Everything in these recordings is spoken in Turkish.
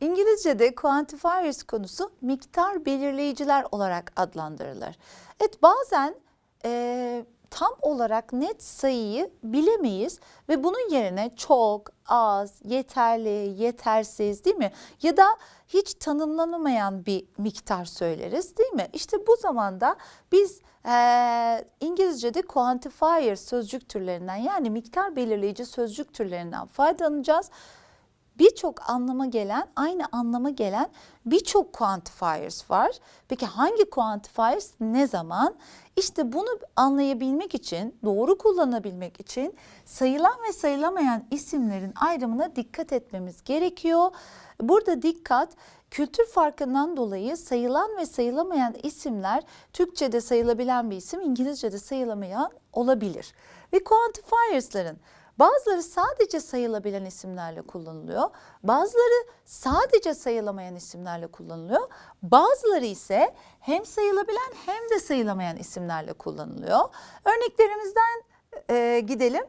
İngilizce'de quantifiers konusu miktar belirleyiciler olarak adlandırılır. Evet bazen eee, tam olarak net sayıyı bilemeyiz ve bunun yerine çok, az, yeterli, yetersiz değil mi? Ya da hiç tanımlanamayan bir miktar söyleriz değil mi? İşte bu zamanda biz eee, İngilizce'de quantifier sözcük türlerinden yani miktar belirleyici sözcük türlerinden faydalanacağız birçok anlama gelen, aynı anlama gelen birçok quantifiers var. Peki hangi quantifiers ne zaman? İşte bunu anlayabilmek için, doğru kullanabilmek için sayılan ve sayılamayan isimlerin ayrımına dikkat etmemiz gerekiyor. Burada dikkat kültür farkından dolayı sayılan ve sayılamayan isimler Türkçe'de sayılabilen bir isim, İngilizce'de sayılamayan olabilir. Ve quantifiers'ların Bazıları sadece sayılabilen isimlerle kullanılıyor. Bazıları sadece sayılamayan isimlerle kullanılıyor. Bazıları ise hem sayılabilen hem de sayılamayan isimlerle kullanılıyor. Örneklerimizden e, gidelim.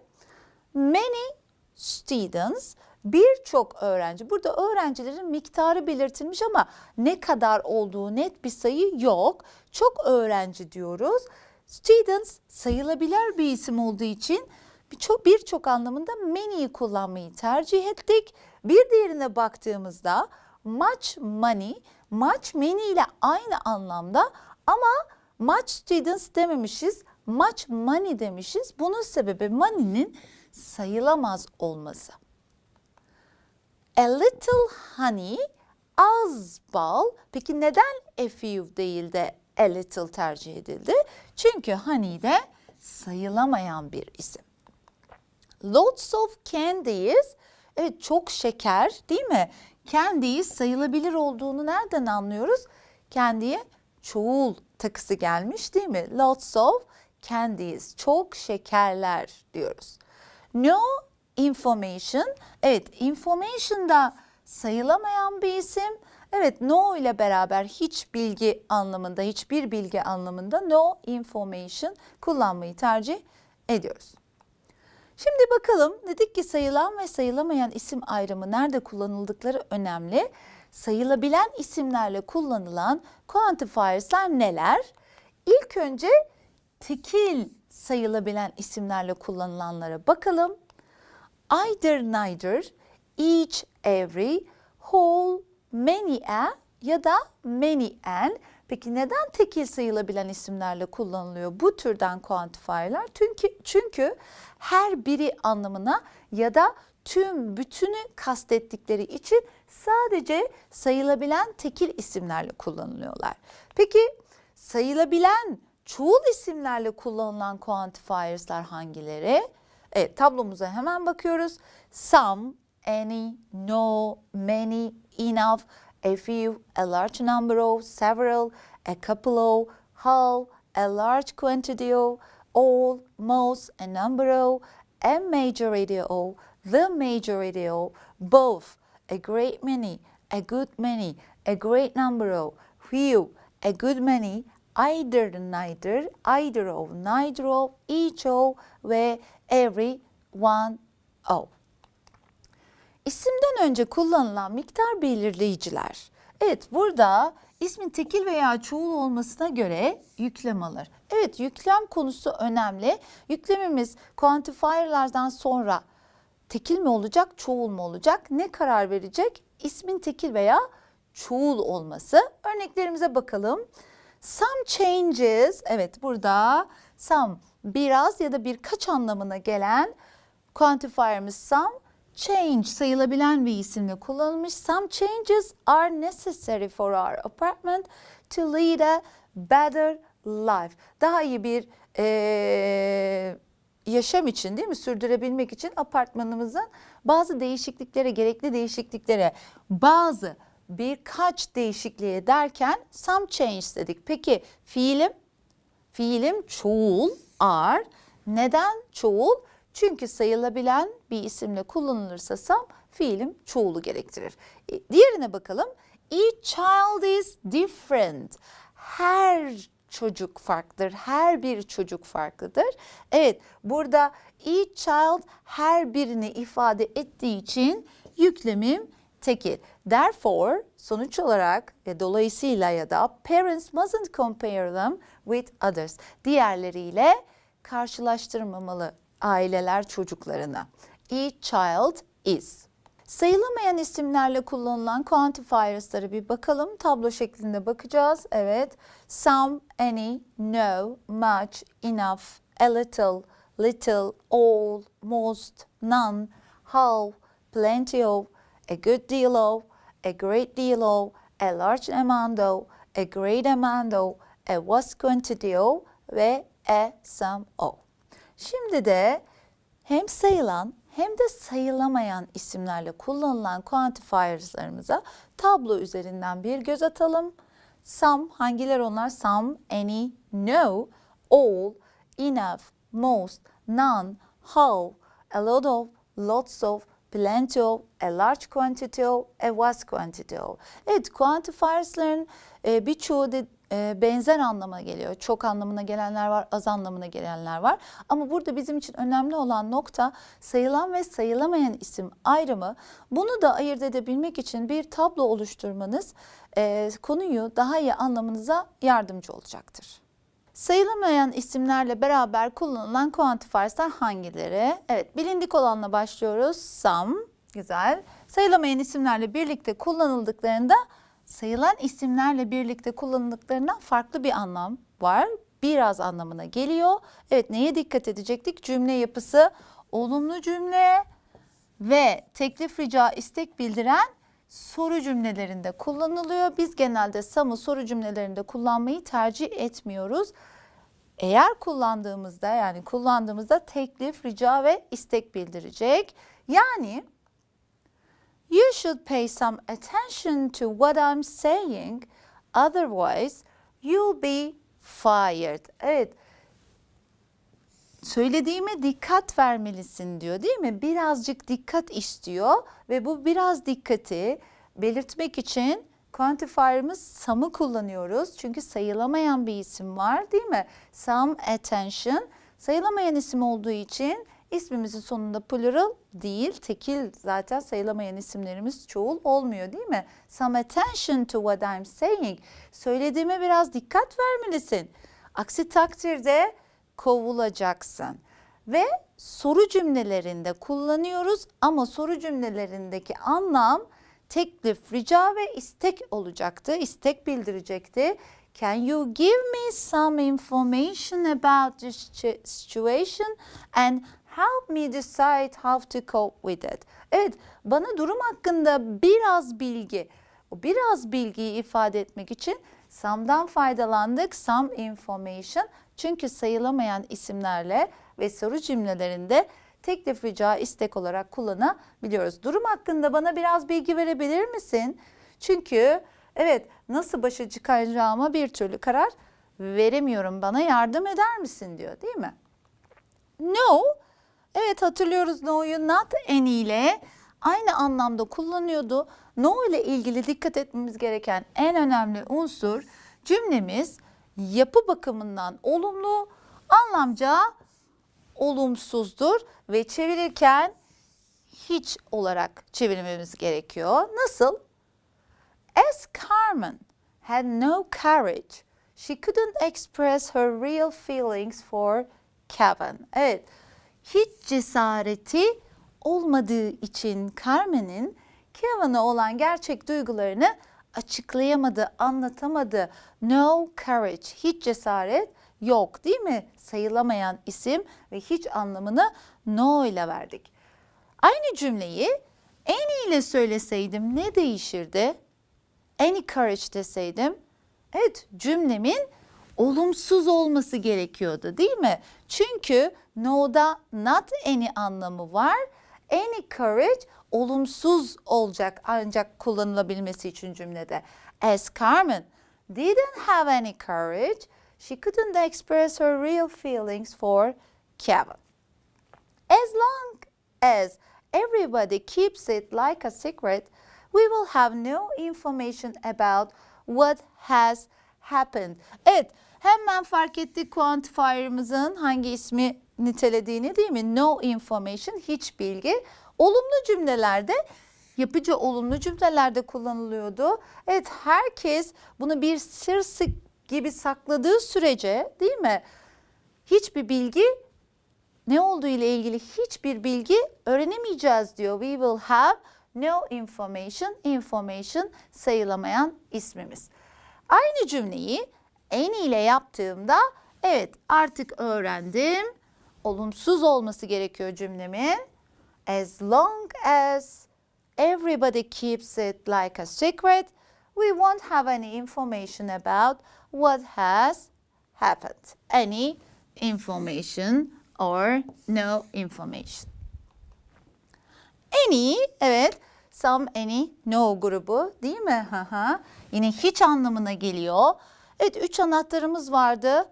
Many students birçok öğrenci. Burada öğrencilerin miktarı belirtilmiş ama ne kadar olduğu net bir sayı yok. Çok öğrenci diyoruz. Students sayılabilir bir isim olduğu için birçok birçok anlamında many'yi kullanmayı tercih ettik. Bir diğerine baktığımızda much money, much many ile aynı anlamda ama much students dememişiz, much money demişiz. Bunun sebebi money'nin sayılamaz olması. A little honey, az bal. Peki neden a few değil de a little tercih edildi? Çünkü honey de sayılamayan bir isim. Lots of candies. Evet çok şeker değil mi? Candies sayılabilir olduğunu nereden anlıyoruz? Candy'ye çoğul takısı gelmiş değil mi? Lots of candies. Çok şekerler diyoruz. No information. Evet information da sayılamayan bir isim. Evet no ile beraber hiç bilgi anlamında, hiçbir bilgi anlamında no information kullanmayı tercih ediyoruz. Bakalım dedik ki sayılan ve sayılamayan isim ayrımı nerede kullanıldıkları önemli. Sayılabilen isimlerle kullanılan quantifiers'lar neler? İlk önce tekil sayılabilen isimlerle kullanılanlara bakalım. Either, neither, each, every, whole, many a ya da many an. Peki neden tekil sayılabilen isimlerle kullanılıyor bu türden quantifier'lar? Çünkü, çünkü her biri anlamına ya da tüm bütünü kastettikleri için sadece sayılabilen tekil isimlerle kullanılıyorlar. Peki sayılabilen çoğul isimlerle kullanılan quantifiers'lar hangileri? Evet tablomuza hemen bakıyoruz. Some, any, no, many, enough, a few, a large number of, several, a couple of, whole, a large quantity of, all, most, a number of, a majority of, the majority of, both, a great many, a good many, a great number of, few, a good many, either, neither, either of, neither of, each of ve every one of. İsimden önce kullanılan miktar belirleyiciler. Evet burada ismin tekil veya çoğul olmasına göre yüklem alır. Evet yüklem konusu önemli. Yüklemimiz quantifier'lardan sonra tekil mi olacak, çoğul mu olacak? Ne karar verecek? İsmin tekil veya çoğul olması. Örneklerimize bakalım. Some changes, evet burada some biraz ya da birkaç anlamına gelen quantifier'ımız some change sayılabilen bir isimle kullanılmış. Some changes are necessary for our apartment to lead a better life. Daha iyi bir eee, yaşam için değil mi sürdürebilmek için apartmanımızın bazı değişikliklere, gerekli değişikliklere, bazı birkaç değişikliğe derken some change dedik. Peki fiilim? Fiilim çoğul, are. Neden çoğul? Çünkü sayılabilen bir isimle kullanılırsa some fiilim çoğulu gerektirir. E, Diğerine bakalım. Each child is different. Her çocuk farklıdır. Her bir çocuk farklıdır. Evet burada each child her birini ifade ettiği için yüklemim tekil. Therefore sonuç olarak ve dolayısıyla ya da parents mustn't compare them with others. Diğerleriyle karşılaştırmamalı aileler çocuklarına. Each child is. Sayılamayan isimlerle kullanılan quantifiers'lara bir bakalım. Tablo şeklinde bakacağız. Evet. Some, any, no, much, enough, a little, little, all, most, none, how, plenty of, a good deal of, a great deal of, a large amount of, a great amount of, a vast quantity of ve a some of. Şimdi de hem sayılan hem de sayılamayan isimlerle kullanılan quantifiers'larımıza tablo üzerinden bir göz atalım. Some hangiler onlar? Some, any, no, all, enough, most, none, how, a lot of, lots of, plenty of, a large quantity of, a vast quantity of. Evet, quantifiers'ların e, birçoğu da e, benzer anlama geliyor. Çok anlamına gelenler var, az anlamına gelenler var. Ama burada bizim için önemli olan nokta sayılan ve sayılamayan isim ayrımı. Bunu da ayırt edebilmek için bir tablo oluşturmanız e, konuyu daha iyi anlamanıza yardımcı olacaktır. Sayılamayan isimlerle beraber kullanılan quantifiers'lar hangileri? Evet, bilindik olanla başlıyoruz. Some, güzel. Sayılamayan isimlerle birlikte kullanıldıklarında sayılan isimlerle birlikte kullanıldıklarından farklı bir anlam var. Biraz anlamına geliyor. Evet, neye dikkat edecektik? Cümle yapısı olumlu cümle ve teklif, rica, istek bildiren soru cümlelerinde kullanılıyor. Biz genelde some'ı soru cümlelerinde kullanmayı tercih etmiyoruz. Eğer kullandığımızda yani kullandığımızda teklif, rica ve istek bildirecek. Yani you should pay some attention to what I'm saying otherwise you'll be fired. Evet. Söylediğime dikkat vermelisin diyor değil mi? Birazcık dikkat istiyor ve bu biraz dikkati belirtmek için quantifier'ımız some'ı kullanıyoruz. Çünkü sayılamayan bir isim var değil mi? Some attention sayılamayan isim olduğu için ismimizin sonunda plural değil, tekil zaten sayılamayan isimlerimiz çoğul olmuyor değil mi? Some attention to what I'm saying. Söylediğime biraz dikkat vermelisin. Aksi takdirde kovulacaksın. Ve soru cümlelerinde kullanıyoruz ama soru cümlelerindeki anlam teklif, rica ve istek olacaktı. İstek bildirecekti. Can you give me some information about this situation and help me decide how to cope with it? Evet, bana durum hakkında biraz bilgi, o biraz bilgiyi ifade etmek için some'dan faydalandık. Some information çünkü sayılamayan isimlerle ve soru cümlelerinde teklif, rica, istek olarak kullanabiliyoruz. Durum hakkında bana biraz bilgi verebilir misin? Çünkü evet nasıl başa çıkaracağıma bir türlü karar veremiyorum. Bana yardım eder misin diyor değil mi? No. Evet hatırlıyoruz no'yu not any ile aynı anlamda kullanıyordu. No ile ilgili dikkat etmemiz gereken en önemli unsur cümlemiz yapı bakımından olumlu, anlamca olumsuzdur ve çevirirken hiç olarak çevirmemiz gerekiyor. Nasıl? As Carmen had no courage, she couldn't express her real feelings for Kevin. Evet, hiç cesareti olmadığı için Carmen'in Kevin'a olan gerçek duygularını açıklayamadı, anlatamadı. No courage, hiç cesaret yok değil mi? Sayılamayan isim ve hiç anlamını no ile verdik. Aynı cümleyi any ile söyleseydim ne değişirdi? Any courage deseydim. Evet cümlemin olumsuz olması gerekiyordu değil mi? Çünkü no'da not any anlamı var. Any courage olumsuz olacak ancak kullanılabilmesi için cümlede. As Carmen didn't have any courage, she couldn't express her real feelings for Kevin. As long as everybody keeps it like a secret, we will have no information about what has happened. Evet, hemen fark ettik quantifier'ımızın hangi ismi nitelediğini değil mi? No information, hiç bilgi. Olumlu cümlelerde yapıcı olumlu cümlelerde kullanılıyordu. Evet herkes bunu bir sır sık- gibi sakladığı sürece değil mi? Hiçbir bilgi ne olduğu ile ilgili hiçbir bilgi öğrenemeyeceğiz diyor. We will have no information, information sayılamayan ismimiz. Aynı cümleyi any ile yaptığımda evet artık öğrendim. Olumsuz olması gerekiyor cümlemin. As long as everybody keeps it like a secret, we won't have any information about what has happened. Any information or no information. Any, evet. Some, any, no grubu değil mi? Yine hiç anlamına geliyor. Evet, üç anahtarımız vardı.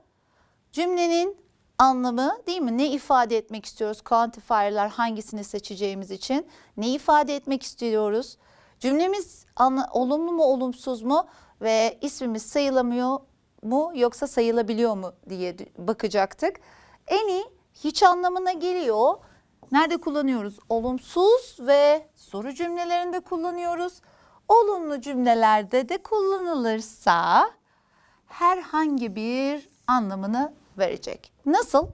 Cümlenin anlamı değil mi? Ne ifade etmek istiyoruz? Quantifier'lar hangisini seçeceğimiz için. Ne ifade etmek istiyoruz? Cümlemiz olumlu mu olumsuz mu? Ve ismimiz sayılamıyor mu yoksa sayılabiliyor mu diye bakacaktık. Any hiç anlamına geliyor. Nerede kullanıyoruz? Olumsuz ve soru cümlelerinde kullanıyoruz. Olumlu cümlelerde de kullanılırsa herhangi bir anlamını verecek. Nasıl?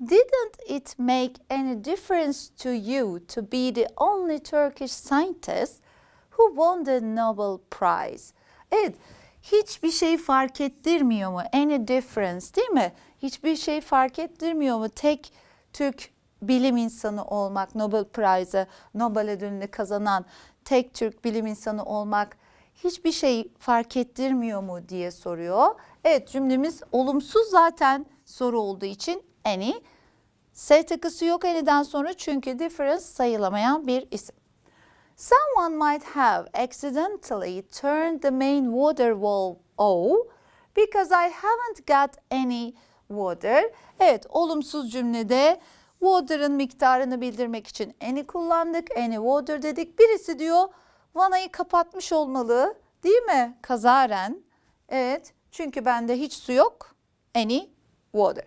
Didn't it make any difference to you to be the only Turkish scientist who won the Nobel Prize? Evet, hiçbir şey fark ettirmiyor mu? Any difference değil mi? Hiçbir şey fark ettirmiyor mu? Tek Türk bilim insanı olmak, Nobel Prize'ı, Nobel ödülünü kazanan tek Türk bilim insanı olmak hiçbir şey fark ettirmiyor mu diye soruyor. Evet cümlemiz olumsuz zaten soru olduğu için any. S takısı yok any'den sonra çünkü difference sayılamayan bir isim. Someone might have accidentally turned the main water valve off because I haven't got any water. Evet, olumsuz cümlede water'ın miktarını bildirmek için any kullandık. Any water dedik. Birisi diyor vanayı kapatmış olmalı değil mi? Kazaren. Evet, çünkü bende hiç su yok. Any water.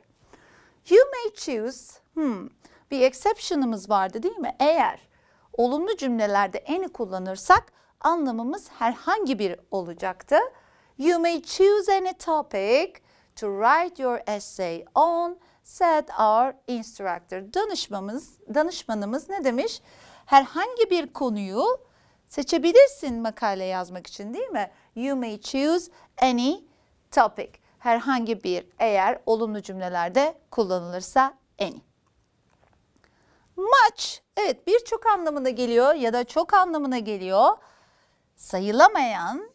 You may choose. Hmm, bir exception'ımız vardı değil mi? Eğer olumlu cümlelerde any kullanırsak anlamımız herhangi bir olacaktı. You may choose any topic to write your essay on said our instructor. Danışmamız, danışmanımız ne demiş? Herhangi bir konuyu seçebilirsin makale yazmak için değil mi? You may choose any topic. Herhangi bir eğer olumlu cümlelerde kullanılırsa any. Much evet birçok anlamına geliyor ya da çok anlamına geliyor. Sayılamayan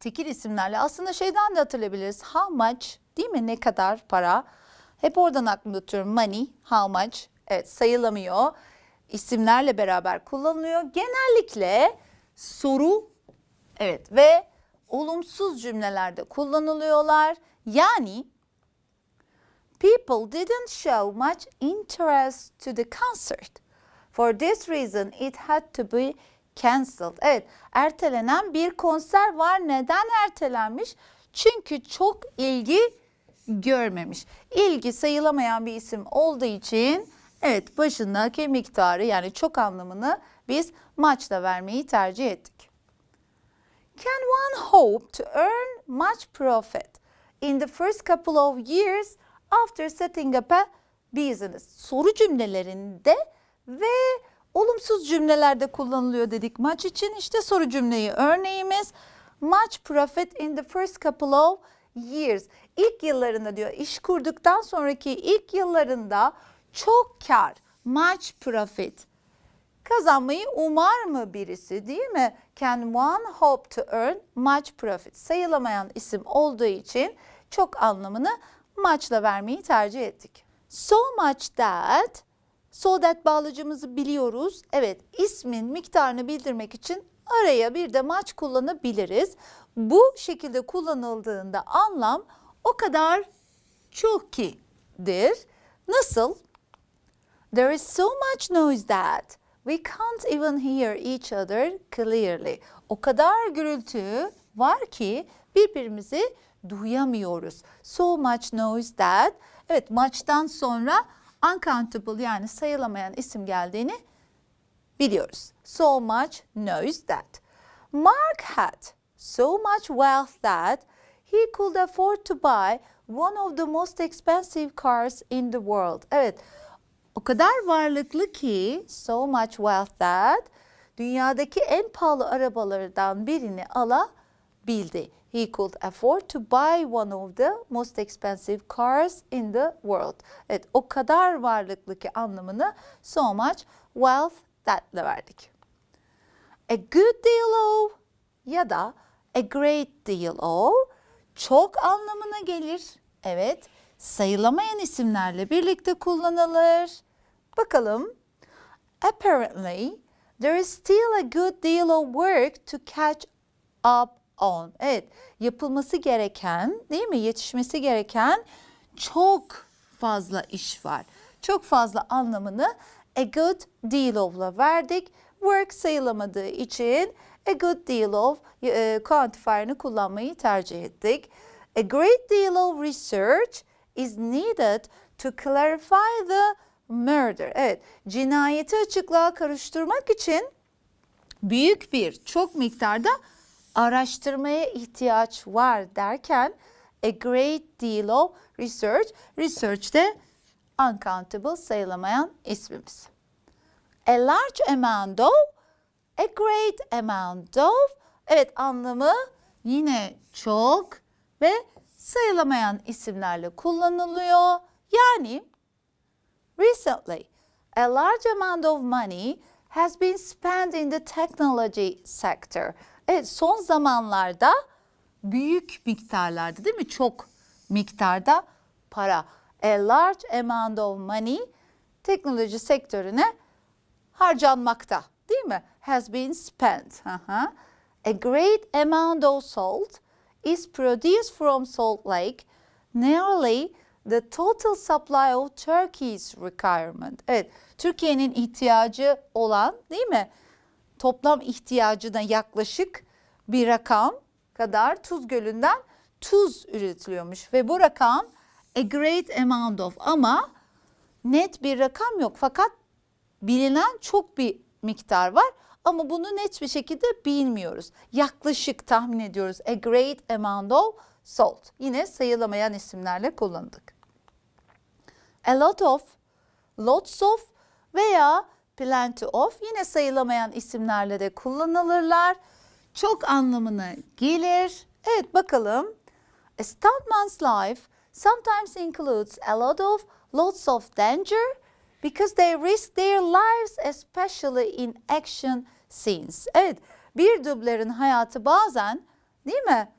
tekil isimlerle aslında şeyden de hatırlayabiliriz. How much değil mi? Ne kadar para? Hep oradan aklımda tutuyorum. Money, how much? Evet sayılamıyor. İsimlerle beraber kullanılıyor. Genellikle soru evet ve olumsuz cümlelerde kullanılıyorlar. Yani people didn't show much interest to the concert. For this reason it had to be cancelled. Evet, ertelenen bir konser var. Neden ertelenmiş? Çünkü çok ilgi görmemiş. İlgi sayılamayan bir isim olduğu için evet başındaki miktarı yani çok anlamını biz maçla vermeyi tercih ettik. Can one hope to earn much profit in the first couple of years after setting up a business? Soru cümlelerinde ve olumsuz cümlelerde kullanılıyor dedik maç için. İşte soru cümleyi örneğimiz. Much profit in the first couple of years. İlk yıllarında diyor iş kurduktan sonraki ilk yıllarında çok kar. Much profit kazanmayı umar mı birisi değil mi? Can one hope to earn much profit? Sayılamayan isim olduğu için çok anlamını much'la vermeyi tercih ettik. So much that, so that bağlacımızı biliyoruz. Evet ismin miktarını bildirmek için araya bir de much kullanabiliriz. Bu şekilde kullanıldığında anlam o kadar çok ki'dir. Nasıl? There is so much noise that we can't even hear each other clearly. O kadar gürültü var ki birbirimizi duyamıyoruz. So much noise that. Evet maçtan sonra uncountable yani sayılamayan isim geldiğini biliyoruz. So much knows that. Mark had so much wealth that he could afford to buy one of the most expensive cars in the world. Evet, o kadar varlıklı ki so much wealth that dünyadaki en pahalı arabalardan birini alabildi. He could afford to buy one of the most expensive cars in the world. Evet, o kadar varlıklı ki anlamını so much wealth that'le verdik. A good deal of ya da a great deal of çok anlamına gelir. Evet, sayılamayan isimlerle birlikte kullanılır. Bakalım. Apparently, there is still a good deal of work to catch up on. Evet, yapılması gereken, değil mi? Yetişmesi gereken çok fazla iş var. Çok fazla anlamını a good deal of'la verdik. Work sayılamadığı için a good deal of e, quantifier'ını kullanmayı tercih ettik. A great deal of research is needed to clarify the murder. Evet, cinayeti açıklığa karıştırmak için büyük bir çok miktarda araştırmaya ihtiyaç var derken a great deal of research. Research de uncountable sayılamayan ismimiz. A large amount of, a great amount of. Evet anlamı yine çok ve sayılamayan isimlerle kullanılıyor. Yani recently a large amount of money has been spent in the technology sector. Evet son zamanlarda büyük miktarlarda değil mi? Çok miktarda para. A large amount of money teknoloji sektörüne harcanmakta değil mi? Has been spent. A great amount of salt is produced from Salt Lake, nearly the total supply of Turkey's requirement. Evet, Türkiye'nin ihtiyacı olan değil mi? Toplam ihtiyacına yaklaşık bir rakam kadar Tuz Gölü'nden tuz üretiliyormuş ve bu rakam a great amount of ama net bir rakam yok fakat bilinen çok bir miktar var ama bunu net bir şekilde bilmiyoruz. Yaklaşık tahmin ediyoruz. A great amount of salt. Yine sayılamayan isimlerle kullandık. A lot of, lots of veya plenty of yine sayılamayan isimlerle de kullanılırlar. Çok anlamına gelir. Evet bakalım. A stuntman's life sometimes includes a lot of, lots of danger because they risk their lives especially in action scenes. Evet bir dublörün hayatı bazen değil mi?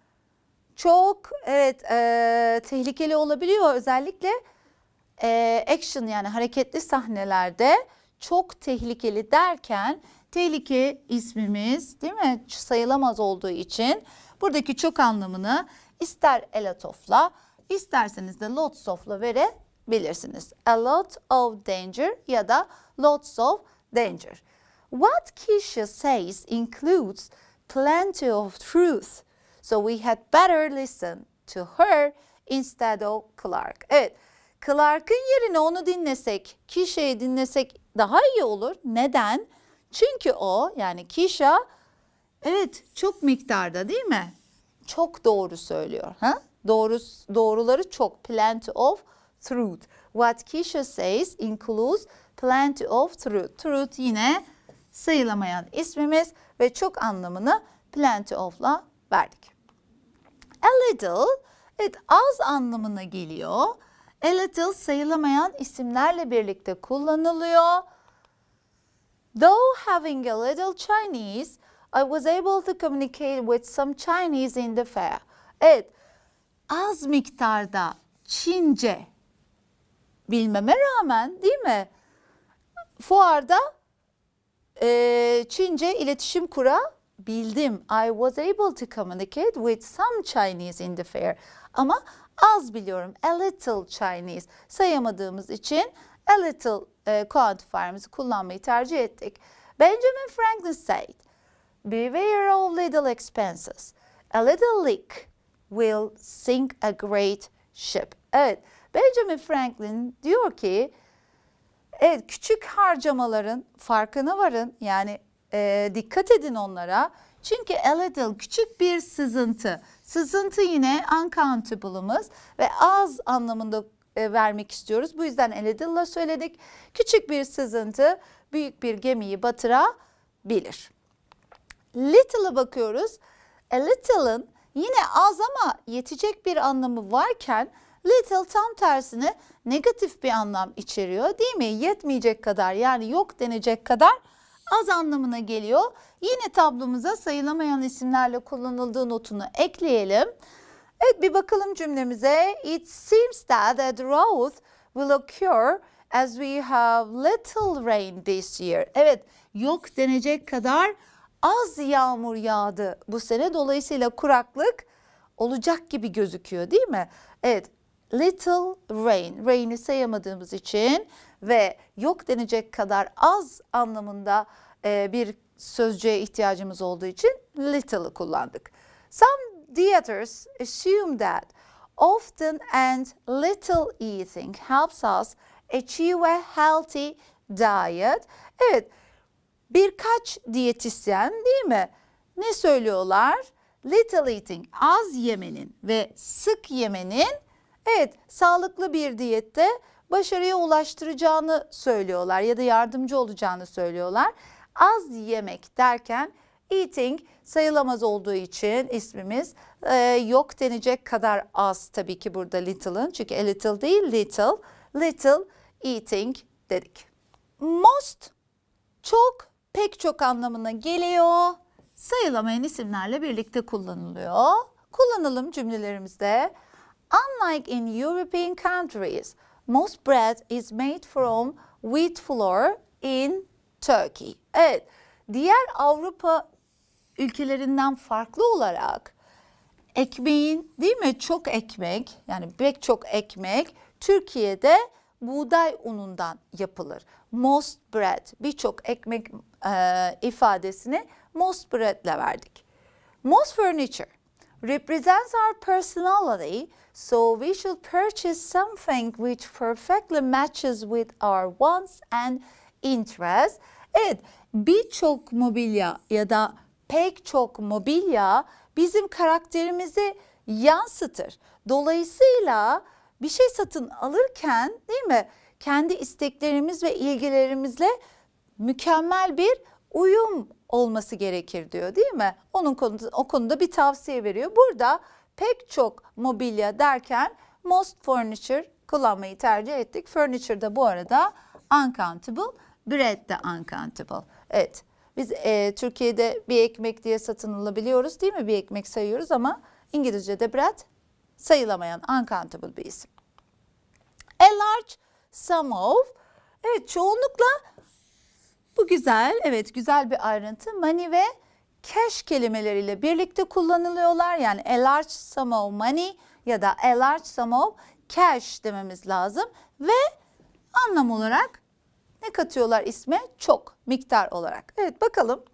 Çok evet e, tehlikeli olabiliyor özellikle e, action yani hareketli sahnelerde çok tehlikeli derken tehlike ismimiz değil mi sayılamaz olduğu için buradaki çok anlamını ister a lot of'la isterseniz de lots of'la verebilirsiniz. A lot of danger ya da lots of danger. What Keisha says includes plenty of truth. So we had better listen to her instead of Clark. Evet, Clark'ın yerine onu dinlesek, Keisha'yı dinlesek daha iyi olur. Neden? Çünkü o yani Keisha evet çok miktarda değil mi? Çok doğru söylüyor. Ha? Doğru, doğruları çok. Plenty of truth. What Keisha says includes plenty of truth. Truth yine sayılamayan ismimiz ve çok anlamını plenty of'la verdik. A little, evet az anlamına geliyor. A little sayılamayan isimlerle birlikte kullanılıyor. Though having a little Chinese, I was able to communicate with some Chinese in the fair. Evet, az miktarda Çince bilmeme rağmen değil mi? Fuarda e, Çince iletişim kurabildim. I was able to communicate with some Chinese in the fair. Ama az biliyorum. A little Chinese sayamadığımız için a little e, quantifier'ımızı kullanmayı tercih ettik. Benjamin Franklin said, Beware of little expenses. A little leak will sink a great ship. Evet, Benjamin Franklin diyor ki, Evet küçük harcamaların farkına varın. Yani e, dikkat edin onlara. Çünkü a little küçük bir sızıntı. Sızıntı yine uncountable'ımız ve az anlamında e, vermek istiyoruz. Bu yüzden a little'la söyledik. Küçük bir sızıntı büyük bir gemiyi batırabilir. Little'a bakıyoruz. A little'ın yine az ama yetecek bir anlamı varken little tam tersine negatif bir anlam içeriyor değil mi? Yetmeyecek kadar yani yok denecek kadar az anlamına geliyor. Yine tablomuza sayılamayan isimlerle kullanıldığı notunu ekleyelim. Evet bir bakalım cümlemize. It seems that a drought will occur as we have little rain this year. Evet yok denecek kadar az yağmur yağdı bu sene. Dolayısıyla kuraklık olacak gibi gözüküyor değil mi? Evet little rain. Rain'i sayamadığımız için ve yok denecek kadar az anlamında e, bir sözcüğe ihtiyacımız olduğu için little'ı kullandık. Some theaters assume that often and little eating helps us achieve a healthy diet. Evet, birkaç diyetisyen değil mi? Ne söylüyorlar? Little eating, az yemenin ve sık yemenin evet sağlıklı bir diyette başarıya ulaştıracağını söylüyorlar ya da yardımcı olacağını söylüyorlar. Az yemek derken eating sayılamaz olduğu için ismimiz e, yok denecek kadar az tabii ki burada little'ın çünkü a little değil little little eating dedik. Most çok pek çok anlamına geliyor. Sayılamayan isimlerle birlikte kullanılıyor. Kullanalım cümlelerimizde. Unlike in European countries, most bread is made from wheat flour in Turkey. Evet, diğer Avrupa ülkelerinden farklı olarak ekmeğin değil mi çok ekmek yani pek çok ekmek Türkiye'de buğday unundan yapılır. Most bread birçok ekmek e, ifadesini most bread ile verdik. Most furniture represents our personality so we should purchase something which perfectly matches with our wants and interests. Evet birçok mobilya ya da pek çok mobilya bizim karakterimizi yansıtır. Dolayısıyla bir şey satın alırken değil mi kendi isteklerimiz ve ilgilerimizle mükemmel bir uyum olması gerekir diyor değil mi? Onun konuda, o konuda bir tavsiye veriyor. Burada pek çok mobilya derken most furniture kullanmayı tercih ettik. Furniture da bu arada uncountable, bread de uncountable. Evet biz e, Türkiye'de bir ekmek diye satın alabiliyoruz değil mi? Bir ekmek sayıyoruz ama İngilizce'de bread sayılamayan uncountable bir isim. A large sum of. Evet çoğunlukla bu güzel. Evet güzel bir ayrıntı. Money ve cash kelimeleriyle birlikte kullanılıyorlar. Yani a large sum of money ya da a large sum of cash dememiz lazım. Ve anlam olarak ne katıyorlar isme? Çok miktar olarak. Evet bakalım.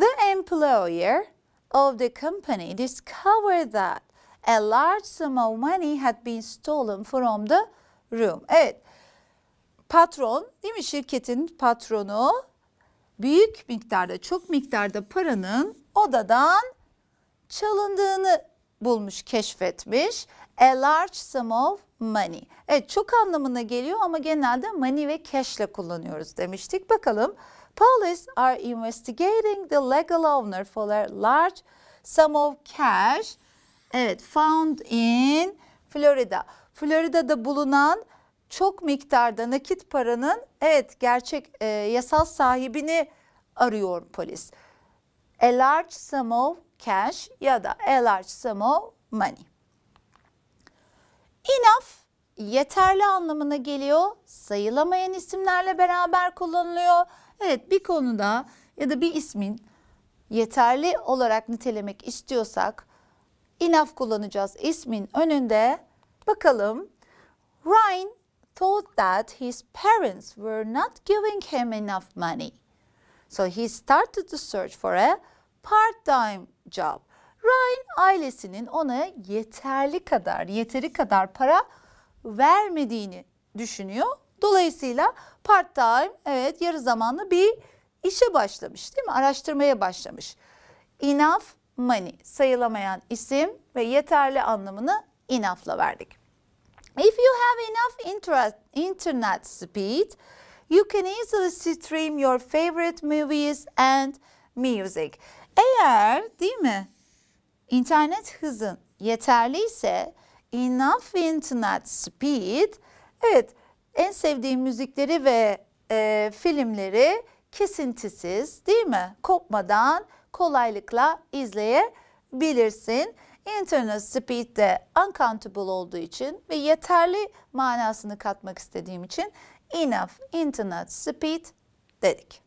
The employer of the company discovered that a large sum of money had been stolen from the room. Evet. Patron, değil mi? Şirketin patronu büyük miktarda, çok miktarda paranın odadan çalındığını bulmuş, keşfetmiş. A large sum of money. Evet çok anlamına geliyor ama genelde money ve cash ile kullanıyoruz demiştik. Bakalım. Police are investigating the legal owner for a large sum of cash. Evet found in Florida. Florida'da bulunan çok miktarda nakit paranın evet gerçek e, yasal sahibini arıyor polis. A large sum of cash ya da a large sum of money. Enough yeterli anlamına geliyor. Sayılamayan isimlerle beraber kullanılıyor. Evet bir konuda ya da bir ismin yeterli olarak nitelemek istiyorsak enough kullanacağız ismin önünde. Bakalım Ryan thought that his parents were not giving him enough money. So he started to search for a part-time job. Ryan ailesinin ona yeterli kadar, yeteri kadar para vermediğini düşünüyor. Dolayısıyla part time evet yarı zamanlı bir işe başlamış değil mi? Araştırmaya başlamış. Enough money sayılamayan isim ve yeterli anlamını enough'la verdik. If you have enough internet, speed, you can easily stream your favorite movies and music. Eğer değil mi internet hızın yeterliyse enough internet speed evet en sevdiğim müzikleri ve e, filmleri kesintisiz değil mi kopmadan kolaylıkla izleyebilirsin. Internet speed de uncountable olduğu için ve yeterli manasını katmak istediğim için enough internet speed dedik.